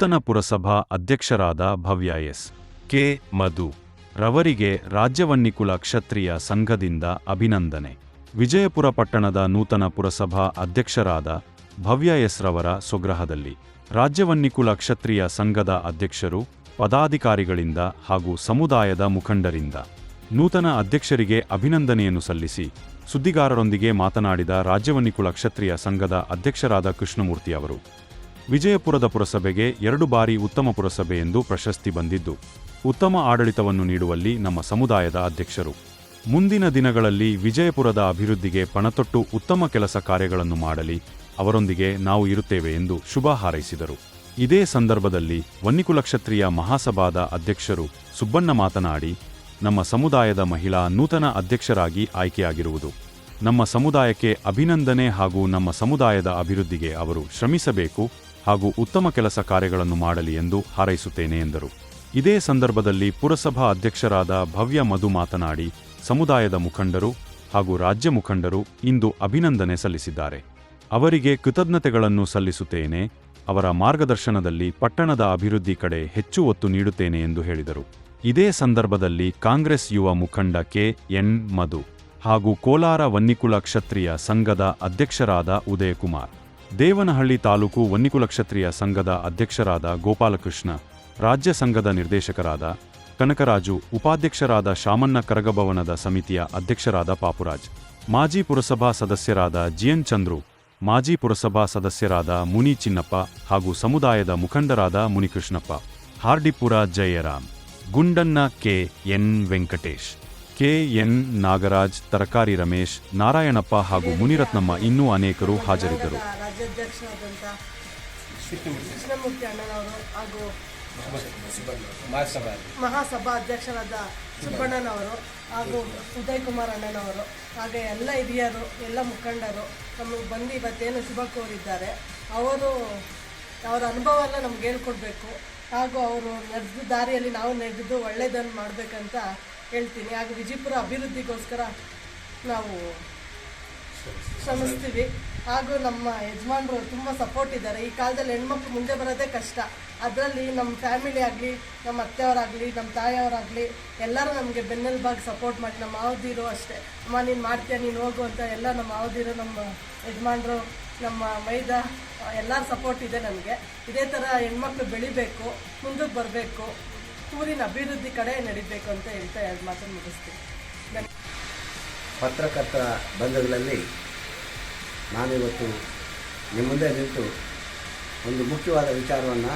ನೂತನ ಪುರಸಭಾ ಅಧ್ಯಕ್ಷರಾದ ಭವ್ಯ ಎಸ್. ಕೆ. ಮಧು ರವರಿಗೆ ರಾಜ್ಯವನ್ನಿಕುಲ ಕ್ಷತ್ರಿಯ ಸಂಘದಿಂದ ಅಭಿನಂದನೆ. ವಿಜಯಪುರ ಪಟ್ಟಣದ ನೂತನ ಪುರಸಭಾ ಅಧ್ಯಕ್ಷರಾದ ಭವ್ಯ ಎಸ್ ರವರ ಸ್ವಗ್ರಹದಲ್ಲಿ ರಾಜ್ಯವನ್ನಿಕುಲ ಕ್ಷತ್ರಿಯ ಸಂಘದ ಅಧ್ಯಕ್ಷರು, ಪದಾಧಿಕಾರಿಗಳಿಂದ ಹಾಗೂ ಸಮುದಾಯದ ಮುಖಂಡರಿಂದ ನೂತನ ಅಧ್ಯಕ್ಷರಿಗೆ ಅಭಿನಂದನೆಯನ್ನು ಸಲ್ಲಿಸಿ ಸುದ್ದಿಗಾರರೊಂದಿಗೆ ಮಾತನಾಡಿದ ರಾಜ್ಯವನ್ನಿಕುಲ ಕ್ಷತ್ರಿಯ ಸಂಘದ ಅಧ್ಯಕ್ಷರಾದ ಕೃಷ್ಣಮೂರ್ತಿ ಅವರು. ವಿಜಯಪುರದ ಪುರಸಭೆಗೆ ಎರಡು ಬಾರಿ ಉತ್ತಮ ಪುರಸಭೆ ಎಂದು ಪ್ರಶಸ್ತಿ ಬಂದಿದ್ದು, ಉತ್ತಮ ಆಡಳಿತವನ್ನು ನೀಡುವಲ್ಲಿ ನಮ್ಮ ಸಮುದಾಯದ ಅಧ್ಯಕ್ಷರು. ಮುಂದಿನ ದಿನಗಳಲ್ಲಿ ವಿಜಯಪುರದ ಅಭಿವೃದ್ಧಿಗೆ ಪಣತೊಟ್ಟು ಉತ್ತಮ ಕೆಲಸ ಕಾರ್ಯಗಳನ್ನು ಮಾಡಲಿ ಅವರೊಂದಿಗೆ ನಾವು ಇರುತ್ತೇವೆ ಎಂದು ಶುಭ ಹಾರೈಸಿದರು. ಇದೇ ಸಂದರ್ಭದಲ್ಲಿ ವನ್ನಿಕುಲಕ್ಷತ್ರಿಯ ಮಹಾಸಭಾದ ಅಧ್ಯಕ್ಷರು ಸುಬ್ಬಣ್ಣ ಮಾತನಾಡಿ, ನಮ್ಮ ಸಮುದಾಯದ ಮಹಿಳಾ ನೂತನ ಅಧ್ಯಕ್ಷರಾಗಿ ಆಯ್ಕೆಯಾಗಿರುವುದು. ನಮ್ಮ ಸಮುದಾಯಕ್ಕೆ ಅಭಿನಂದನೆ ಹಾಗೂ ನಮ್ಮ ಸಮುದಾಯದ ಅಭಿವೃದ್ಧಿಗೆ ಅವರು ಶ್ರಮಿಸಬೇಕು ಹಾಗೂ ಉತ್ತಮ ಕೆಲಸ ಕಾರ್ಯಗಳನ್ನು ಮಾಡಲಿ ಎಂದು ಹಾರೈಸುತ್ತೇನೆ ಎಂದರು. ಇದೇ ಸಂದರ್ಭದಲ್ಲಿ ಪುರಸಭಾ ಅಧ್ಯಕ್ಷರಾದ ಭವ್ಯ ಮಧು ಮಾತನಾಡಿ, ಸಮುದಾಯದ ಮುಖಂಡರು ಹಾಗೂ ರಾಜ್ಯ ಮುಖಂಡರು ಇಂದು ಅಭಿನಂದನೆ ಸಲ್ಲಿಸಿದ್ದಾರೆ. ಅವರಿಗೆ ಕೃತಜ್ಞತೆಗಳನ್ನು ಸಲ್ಲಿಸುತ್ತೇನೆ. ಅವರ ಮಾರ್ಗದರ್ಶನದಲ್ಲಿ ಪಟ್ಟಣದ ಅಭಿವೃದ್ಧಿ ಕಡೆ ಹೆಚ್ಚು ಒತ್ತು ನೀಡುತ್ತೇನೆ ಎಂದು ಹೇಳಿದರು. ಇದೇ ಸಂದರ್ಭದಲ್ಲಿ ಕಾಂಗ್ರೆಸ್ ಯುವ ಮುಖಂಡ ಕೆ. ಎನ್. ಮಧು ಹಾಗೂ ಕೋಲಾರ ವನ್ನಿಕುಲ ಕ್ಷತ್ರಿಯ ಸಂಘದ ಅಧ್ಯಕ್ಷರಾದ ಉದಯಕುಮಾರ್. ದೇವನಹಳ್ಳಿ ತಾಲೂಕು ವನ್ನಿಕುಲ ಕ್ಷತ್ರಿಯ ಸಂಘದ ಅಧ್ಯಕ್ಷರಾದ ಗೋಪಾಲಕೃಷ್ಣ, ರಾಜ್ಯ ಸಂಘದ ನಿರ್ದೇಶಕರಾದ ಕನಕರಾಜು, ಉಪಾಧ್ಯಕ್ಷರಾದ ಶಾಮಣ್ಣ ಕರಗಭವನದ ಸಮಿತಿಯ ಅಧ್ಯಕ್ಷರಾದ ಪಾಪುರಾಜ್, ಮಾಜಿ ಪುರಸಭಾ ಸದಸ್ಯರಾದ ಜಿಎನ್ ಚಂದ್ರು, ಮಾಜಿ ಪುರಸಭಾ ಸದಸ್ಯರಾದ ಮುನಿ ಚಿನ್ನಪ್ಪ ಹಾಗೂ ಸಮುದಾಯದ ಮುಖಂಡರಾದ Munikrishnappa. Hardipura Jayaram. Gundanna K N Venkatesh. K. N. Nagaraj, ತರಕಾರಿ ರಮೇಶ್, ನಾರಾಯಣಪ್ಪ ಹಾಗೂ ಮುನಿರತ್ನಮ್ಮ ಇನ್ನೂ ಅನೇಕರು ಹಾಜರಿದ್ದರು. ರಾಜ್ಯಾಧ್ಯಕ್ಷರಾದಂಥ ಕೃಷ್ಣಮೂರ್ತಿ ಅಣ್ಣನವರು ಹಾಗೂ ಮಹಾಸಭಾ ಅಧ್ಯಕ್ಷರಾದ ಸುಬ್ಬಣ್ಣನವರು ಹಾಗೂ ಉದಯ್ ಕುಮಾರ್ ಅಣ್ಣನವರು, ಹಾಗೆ ಎಲ್ಲ ಹಿರಿಯರು, ಎಲ್ಲ ಮುಖಂಡರು ನಮಗೆ ಬಂದು ಇವತ್ತೇನು ಶುಭ ಕೋರಿದ್ದಾರೆ. ಅವರು ಅವರ ಅನುಭವ ಎಲ್ಲ ನಮ್ಗೆ ಹೇಳ್ಕೊಡ್ಬೇಕು. ಹಾಗೂ ಅವರು ನಡೆದ ದಾರಿಯಲ್ಲಿ ನಾವು ನಡೆದು ಒಳ್ಳೆಯದನ್ನು ಮಾಡಬೇಕಂತ ಹೇಳ್ತೀನಿ. ಹಾಗೆ ವಿಜಯಪುರ ಅಭಿವೃದ್ಧಿಗೋಸ್ಕರ ನಾವು ಶ್ರಮಿಸ್ತೀವಿ. ಹಾಗೂ ನಮ್ಮ ಯಜಮಾನರು ತುಂಬ ಸಪೋರ್ಟ್ ಇದ್ದಾರೆ. ಈ ಕಾಲದಲ್ಲಿ ಹೆಣ್ಮಕ್ಳು ಮುಂದೆ ಬರೋದೇ ಕಷ್ಟ. ಅದರಲ್ಲಿ ನಮ್ಮ ಫ್ಯಾಮಿಲಿ ಆಗಲಿ, ನಮ್ಮ ಅತ್ತೆಯವರಾಗಲಿ, ನಮ್ಮ ತಾಯಿಯವರಾಗಲಿ ಎಲ್ಲರೂ ನಮಗೆ ಬೆನ್ನೆಲುಬಾಗಿ ಸಪೋರ್ಟ್ ಮಾಡಿ, ನಮ್ಮ ಮಾವದಿರು ಅಷ್ಟೇ. ಅಮ್ಮ, ನೀನು ಮಾಡ್ತೀಯ, ನೀನು ಹೋಗು ಅಂತ ಎಲ್ಲ ನಮ್ಮ ಮಾವದಿರು ನಮ್ಮ ಯಜಮಾನರು, ನಮ್ಮ ಮೈದಾ, ಎಲ್ಲರ ಸಪೋರ್ಟ್ ಇದೆ ನಮಗೆ. ಇದೇ ಥರ ಹೆಣ್ಮಕ್ಳು ಬೆಳಿಬೇಕು, ಮುಂದಕ್ಕೆ ಬರಬೇಕು. ಊರಿನ ಅಭಿವೃದ್ಧಿ ಕಡೆ ನಡಿಬೇಕು ಅಂತ ಹೇಳ್ತಾ ಎರಡು ಮಾತನ್ನು ಮುಗಿಸ್ತೀನಿ. ಪತ್ರಕರ್ತ ಪತ್ರಕರ್ತರ ಬಂಧುಗಳಲ್ಲಿ ನಾನಿವತ್ತು ನಿಮ್ಮ ಮುಂದೆ ನಿಂತು ಒಂದು ಮುಖ್ಯವಾದ ವಿಚಾರವನ್ನು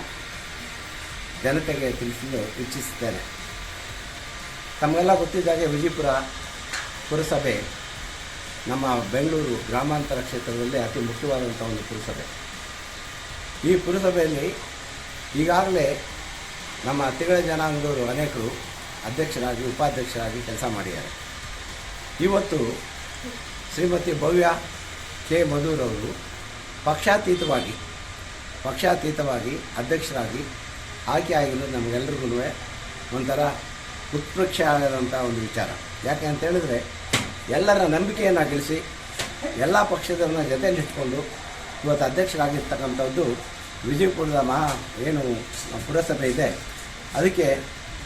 ಜನತೆಗೆ ತಿಳಿಸಲು ಇಚ್ಛಿಸುತ್ತೇನೆ. ತಮಗೆಲ್ಲ ಗೊತ್ತಿದ್ದಾಗೆ ವಿಜಯಪುರ ಪುರಸಭೆ ನಮ್ಮ ಬೆಂಗಳೂರು ಗ್ರಾಮಾಂತರ ಕ್ಷೇತ್ರದಲ್ಲಿ ಅತಿ ಮುಖ್ಯವಾದಂಥ ಒಂದು ಪುರಸಭೆ. ಈ ಪುರಸಭೆಯಲ್ಲಿ ಈಗಾಗಲೇ ನಮ್ಮ ತಿಗಳ ಜನಾಂಗದವರು ಅನೇಕರು ಅಧ್ಯಕ್ಷರಾಗಿ, ಉಪಾಧ್ಯಕ್ಷರಾಗಿ ಕೆಲಸ ಮಾಡಿದ್ದಾರೆ. ಇವತ್ತು ಶ್ರೀಮತಿ ಭವ್ಯ ಕೆ ಮಧುರವರು ಪಕ್ಷಾತೀತವಾಗಿ ಪಕ್ಷಾತೀತವಾಗಿ ಅಧ್ಯಕ್ಷರಾಗಿ ಆಯ್ಕೆ ಆಗಿರೋದು ನಮಗೆಲ್ರಿಗೂ ಒಂಥರ ಉತ್ಪೃಕ್ಷ ಆದಂಥ ಒಂದು ವಿಚಾರ. ಯಾಕೆ ಅಂತ ಹೇಳಿದ್ರೆ, ಎಲ್ಲರ ನಂಬಿಕೆಯನ್ನು ಗಳಿಸಿ ಎಲ್ಲ ಪಕ್ಷದವ್ರನ್ನ ಜೊತೆಯಲ್ಲಿಟ್ಕೊಂಡು ಇವತ್ತು ಅಧ್ಯಕ್ಷರಾಗಿರ್ತಕ್ಕಂಥದ್ದು ವಿಜಯಪುರದ ಮಹಾ ಏನು ಪುರಸಭೆ ಇದೆ ಅದಕ್ಕೆ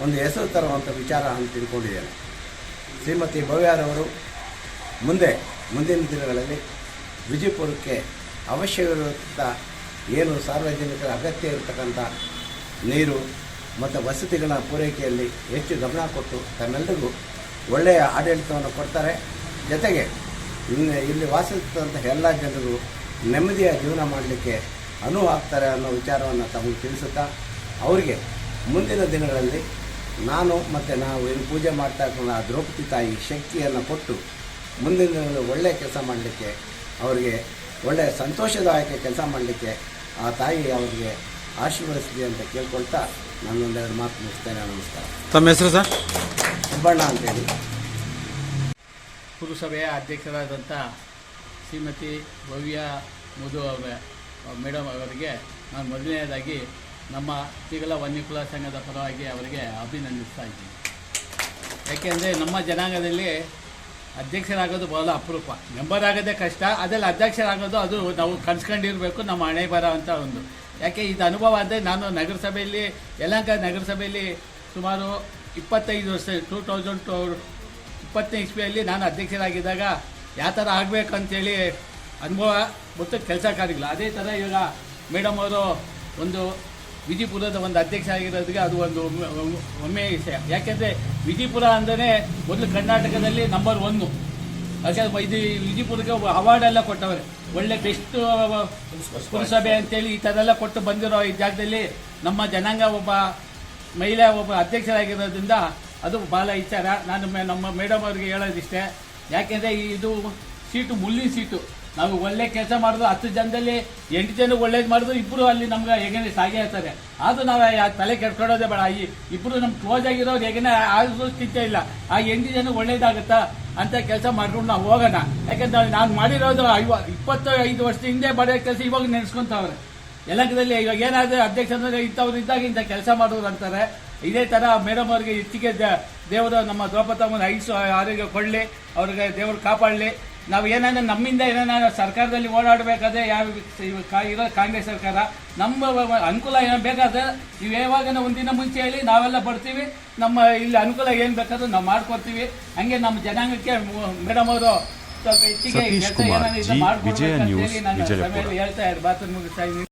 ಒಂದು ಹೆಸರು ತರುವಂಥ ವಿಚಾರ ಅಂತ ತಿಳ್ಕೊಂಡಿದ್ದೇನೆ. ಶ್ರೀಮತಿ ಭವ್ಯಾರವರು ಮುಂದೆ, ಮುಂದಿನ ದಿನಗಳಲ್ಲಿ ವಿಜಯಪುರಕ್ಕೆ ಅವಶ್ಯವಿರುವಂಥ ಏನು ಸಾರ್ವಜನಿಕರ ಅಗತ್ಯ ಇರತಕ್ಕಂಥ ನೀರು ಮತ್ತು ವಸತಿಗಳ ಪೂರೈಕೆಯಲ್ಲಿ ಹೆಚ್ಚು ಗಮನ ಕೊಟ್ಟು ತಮ್ಮೆಲ್ಲರಿಗೂ ಒಳ್ಳೆಯ ಆಡಳಿತವನ್ನು ಕೊಡ್ತಾರೆ. ಜೊತೆಗೆ ಇನ್ನು ಇಲ್ಲಿ ವಾಸಿಸುತ್ತಂಥ ಎಲ್ಲ ಜನರು ನೆಮ್ಮದಿಯ ಜೀವನ ಮಾಡಲಿಕ್ಕೆ ಅನುವು ಆಗ್ತಾರೆ ಅನ್ನೋ ವಿಚಾರವನ್ನು ತಮಗೆ ತಿಳಿಸುತ್ತಾ, ಅವರಿಗೆ ಮುಂದಿನ ದಿನಗಳಲ್ಲಿ ನಾನು ಮತ್ತು ನಾವು ಏನು ಪೂಜೆ ಮಾಡ್ತಾ ಇರ್ಕೊಂಡು ಆ ದ್ರೌಪದಿ ತಾಯಿ ಶಕ್ತಿಯನ್ನು ಕೊಟ್ಟು ಮುಂದಿನ ದಿನಗಳಲ್ಲಿ ಒಳ್ಳೆಯ ಕೆಲಸ ಮಾಡಲಿಕ್ಕೆ ಅವರಿಗೆ ಒಳ್ಳೆಯ ಸಂತೋಷದಾಯಕ ಕೆಲಸ ಮಾಡಲಿಕ್ಕೆ ಆ ತಾಯಿ ಅವರಿಗೆ ಆಶೀರ್ವದಿಸಿದೆ ಅಂತ ಕೇಳ್ಕೊಳ್ತಾ ನನ್ನೊಂದೆರಡು ಮಾತು ಮುಗಿಸ್ತೇನೆ. ನಮಸ್ಕಾರ. ತಮ್ಮ ಹೆಸರು ಸರ್? ಸುಬ್ಬಣ್ಣ ಅಂತೇಳಿ. ಪುರಸಭೆಯ ಅಧ್ಯಕ್ಷರಾದಂಥ ಶ್ರೀಮತಿ ಭವ್ಯ ಮಧು ಅವರ ಮೇಡಮ್ ಅವರಿಗೆ ನಾನು ಮೊದಲನೇದಾಗಿ ನಮ್ಮ ತಿಗಲ ವನ್ಯಕುಲ ಸಂಘದ ಪರವಾಗಿ ಅವರಿಗೆ ಅಭಿನಂದಿಸ್ತಾ ಇದ್ದೀನಿ. ಯಾಕೆಂದರೆ ನಮ್ಮ ಜನಾಂಗದಲ್ಲಿ ಅಧ್ಯಕ್ಷರಾಗೋದು ಬಹಳ ಅಪರೂಪ. ಮೆಂಬರ್ ಆಗೋದೇ ಕಷ್ಟ, ಅದರಲ್ಲಿ ಅಧ್ಯಕ್ಷರಾಗೋದು ಅದು ನಾವು ಕನ್ಸ್ಕೊಂಡಿರಬೇಕು, ನಮ್ಮ ಹಣೆ ಬರ ಅಂತ ಒಂದು. ಯಾಕೆ ಇದು ಅನುಭವ ಅಂದರೆ ನಾನು ನಗರಸಭೆಯಲ್ಲಿ, ಯಲಹಂಕ ನಗರಸಭೆಯಲ್ಲಿ ಸುಮಾರು ಇಪ್ಪತ್ತೈದು ವರ್ಷ, ಟೂ ತೌಸಂಡ್ ಟು, ಇಪ್ಪತ್ತನೇ ಇಸ್ವಿಯಲ್ಲಿ ನಾನು ಅಧ್ಯಕ್ಷರಾಗಿದ್ದಾಗ ಯಾವ ಥರ ಆಗಬೇಕು ಅಂತೇಳಿ ಅನುಭವ ಮತ್ತು ಕೆಲಸ ಕಾರ್ಯಗಳು. ಅದೇ ಥರ ಇವಾಗ ಮೇಡಮ್ ಅವರು ಒಂದು ವಿಜಿಪುರದ ಒಂದು ಅಧ್ಯಕ್ಷ ಆಗಿರೋದಕ್ಕೆ ಅದು ಒಂದು ಒಮ್ಮೆ- ವಿಷಯ ಯಾಕೆಂದರೆ ವಿಜಿಪುರ ಅಂದರೆ ಮೊದಲು ಕರ್ನಾಟಕದಲ್ಲಿ ನಂಬರ್ ಒನ್ನು ಯಾಕಂದ್ರೆ ಇದು ವಿಜಿಪುರಕ್ಕೆ ಅವಾರ್ಡ್ ಎಲ್ಲ ಕೊಟ್ಟವ್ರೆ. ಒಳ್ಳೆ ಬೆಸ್ಟ್ ಪುರಸಭೆ ಅಂತೇಳಿ ಈ ಥರ ಎಲ್ಲ ಕೊಟ್ಟು ಬಂದಿರೋ ಈ ಜಾಗದಲ್ಲಿ ನಮ್ಮ ಜನಾಂಗ ಒಬ್ಬ, ಮಹಿಳೆ ಒಬ್ಬ ಅಧ್ಯಕ್ಷರಾಗಿರೋದ್ರಿಂದ ಅದು ಭಾಳ ವಿಚಾರ ನಾನು ನಮ್ಮ ಮೇಡಮ್ ಅವ್ರಿಗೆ ಹೇಳೋದಿಷ್ಟೇ. ಯಾಕೆಂದರೆ ಇದು ಸೀಟು, ಮುಳ್ಳಿನ ಸೀಟು. ನಾವು ಒಳ್ಳೆ ಕೆಲಸ ಮಾಡಿದ್ರು ಹತ್ತು ಜನದಲ್ಲಿ ಎಂಟು ಜನ ಒಳ್ಳೇದು ಮಾಡಿದ್ರು ಇಬ್ಬರು ಅಲ್ಲಿ ನಮ್ಗೆ ಹೇಗೇನೆ ಸಾಗೇ ಇರ್ತಾರೆ ಆದರೂ ನಾವು ತಲೆ ಕೆಡ್ಕೊಳ್ಳೋದೇ ಬೇಡ. ಈ ಇಬ್ಬರು ನಮ್ಮ ಕ್ಲೋಸ್ ಆಗಿರೋರು ಹೇಗೇನೆ ಚಿಂತೆ ಇಲ್ಲ. ಆ ಎಂಟು ಜನ ಒಳ್ಳೇದಾಗುತ್ತಾ ಅಂತ ಕೆಲಸ ಮಾಡ್ಕೊಂಡು ನಾವು ಹೋಗೋಣ. ಯಾಕಂದ್ರೆ ನಾನು ಮಾಡಿರೋದು ಐವ ಇಪ್ಪತ್ತೈದು ಐದು ವರ್ಷದ ಹಿಂದೆ ಮಾಡೋ ಕೆಲಸ ಇವಾಗ ನೆನೆಸ್ಕೊಂತವ್ರೆ. ಯಲಂಕದಲ್ಲಿ ಇವಾಗ ಏನಾದರೂ ಅಧ್ಯಕ್ಷ ಅಂದರೆ ಇಂಥವ್ರು ಇದ್ದಾಗ ಇಂಥ ಕೆಲಸ ಮಾಡೋರು ಅಂತಾರೆ. ಇದೇ ಥರ ಮೇಡಮ್ ಅವರಿಗೆ ದ- ದೇವರು ನಮ್ಮ ದ್ರೌಪದಮ್ಮನ ಐಸು ಆರೋಗ್ಯ ಕೊಡಲಿ, ಅವ್ರಿಗೆ ದೇವರು ಕಾಪಾಡಲಿ. ನಾವು ಏನಾದ್ರು ನಮ್ಮಿಂದ ಏನಾರ ಸರ್ಕಾರದಲ್ಲಿ ಓಡಾಡಬೇಕಾದ್ರೆ ಯಾವ ಇರೋ ಕಾಂಗ್ರೆಸ್ ಸರ್ಕಾರ ನಮ್ಮ ಅನುಕೂಲ ಏನು ಬೇಕಾದ್ರೆ ನೀವು ಯಾವಾಗ ಒಂದಿನ ಮುಂಚೆ ಹೇಳಿ ನಾವೆಲ್ಲ ಬರ್ತೀವಿ. ನಮ್ಮ ಇಲ್ಲಿ ಅನುಕೂಲ ಏನು ಬೇಕಾದ್ರೂ ನಾವು ಮಾಡ್ಕೊಡ್ತೀವಿ. ಹಂಗೆ ನಮ್ಮ ಜನಾಂಗಕ್ಕೆ ಮೇಡಮ್ ಅವರು ಸ್ವಲ್ಪ ಹೆಚ್ಚಿಗೆ ಕೆಲ್ಸ ಏನಾದ್ರು ನಾನು ಹೇಳ್ತಾ ಇದ್ದಾರೆ. ಮಾತನ್ನು ಮುಗಿಸ್ತಾ ಇದ್ದೀನಿ.